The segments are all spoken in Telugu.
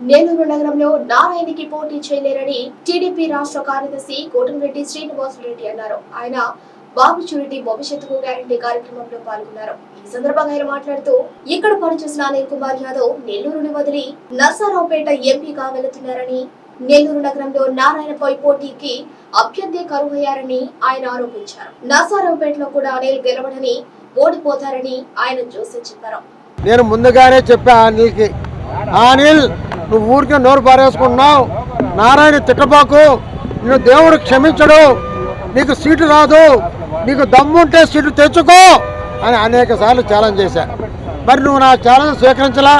నెల్లూరు నగరంలో నారాయణకి పోటీ చేయలేరని టీడీపీ రాష్ట్ర కార్యదర్శి కోటంరెడ్డి శ్రీనివాసరెడ్డి అన్నారు. ఆయన బాబు చూరెడ్డి భవిష్యత్తుకు గ్యారంటీ కార్యక్రమంలో పాల్గొన్నారు. ఈ సందర్భంగా ఆయన మాట్లాడుతూ ఇక్కడ పనిచేసిన అనిల్ కుమార్ యాదవ్ నెల్లూరుని వదిలి నర్సారావుపేట ఎంపీగా వెళుతున్నారని నెల్లూరు నగరంలో నారాయణపై పోటీకి అభ్యర్థి కరువయ్యారని ఆయన ఆరోపించారు. నర్సారావుపేటలో కూడా అనిల్ గెలవడని ఓడిపోతారని ఆయన జోసి చెప్పారు. నేను ముందుగానే చెప్పా అనిల్కి. అనిల్ నువ్వు ఊరికే నోరు పారేసుకుంటున్నావు. నారాయణ తిట్టబాకు నువ్వు దేవుడు క్షమించడు. నీకు సీటు రాదు. నీకు దమ్ముంటే సీటు తెచ్చుకో అని అనేక సార్లు ఛాలెంజ్ చేశా. మరి నువ్వు నా ఛాలెంజ్ స్వీకరించలా?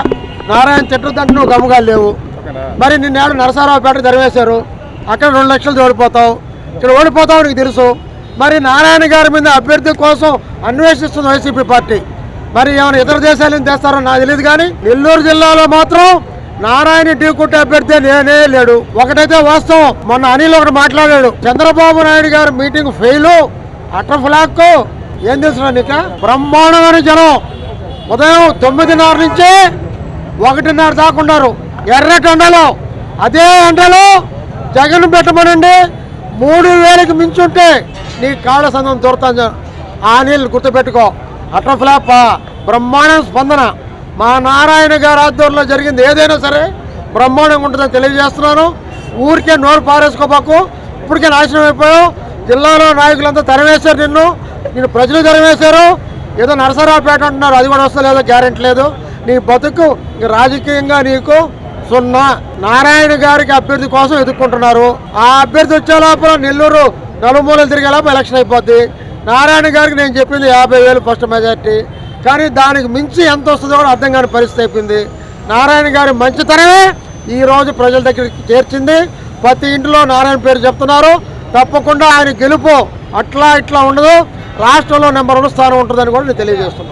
నారాయణ తిట్టదంటే నువ్వు గమ్ముగా లేవు. మరి నిన్నేడు నరసరావుపేట జరివేశారు. అక్కడ రెండు లక్షలు ఓడిపోతావు ఇక్కడ ఓడిపోతావు నీకు తెలుసు. మరి నారాయణ గారి మీద అభ్యర్థి కోసం అన్వేషిస్తుంది వైసీపీ పార్టీ. మరి ఏమైనా ఇతర దేశాలు ఏం చేస్తారో నాకు తెలియదు కానీ నెల్లూరు జిల్లాలో మాత్రం నారాయణ ఢీకుట్టే అభ్యర్థి నేనే లేడు. ఒకటైతే వాస్తవం. మొన్న అనిల్ ఒకటి మాట్లాడాడు. చంద్రబాబు నాయుడు గారు మీటింగ్ ఫెయిల్ అట్ర ఫ్లాక్. ఏం తెలుసు నీక? బ్రహ్మాండమైన జనం. ఉదయం తొమ్మిదిన్నర నుంచి ఒకటిన్నర దాకా ఉన్నారు. ఎర్రటి ఎండలో అదే ఎండలో జగన్ పెట్టమనండి. మూడు వేలకు మించుంటే నీ కాళ్ళ సంఘం దొరుకుతాను ఆ నీళ్ళు గుర్తుపెట్టుకో. అట్ర ఫ్లాప్. బ్రహ్మాండ స్పందన. మా నారాయణ గారి ఆధ్వర్యంలో జరిగింది. ఏదైనా సరే బ్రహ్మాండంగా ఉంటుందని తెలియజేస్తున్నాను. ఊరికే నోరు పారేసుకోబాకు. ఇప్పటికే నాశనం అయిపోయావు జిల్లాలో నాయకులంతా తరవేశారు నిన్ను. నిన్ను ప్రజలు తరవేశారు. ఏదో నరసరావుపేట అంటున్నారు. అది కూడా వస్తలేదో గ్యారెంటీ లేదు. నీ బతుకు రాజకీయంగా నీకు సున్నా. నారాయణ గారికి అభ్యర్థి కోసం ఎదుర్కొంటున్నారు. ఆ అభ్యర్థి వచ్చే లోపల నెల్లూరు నలుమూలలు తిరిగే లోపల ఎలక్షన్ అయిపోద్ది. నారాయణ గారికి నేను చెప్పింది యాభై వేలు ఫస్ట్ మెజార్టీ. కానీ దానికి మించి ఎంత వస్తుందో కూడా అర్థం కాని పరిస్థితి అయిపోయింది. నారాయణ గారి మంచితనమే ఈ రోజు ప్రజల దగ్గరికి చేర్చింది. ప్రతి ఇంటిలో నారాయణ పేరు చెప్తున్నారు. తప్పకుండా ఆయన గెలుపు అట్లా ఇట్లా ఉండదు. రాష్ట్రంలో నెంబర్ వన్ స్థానం ఉంటుందని కూడా నేను తెలియజేస్తున్నాను.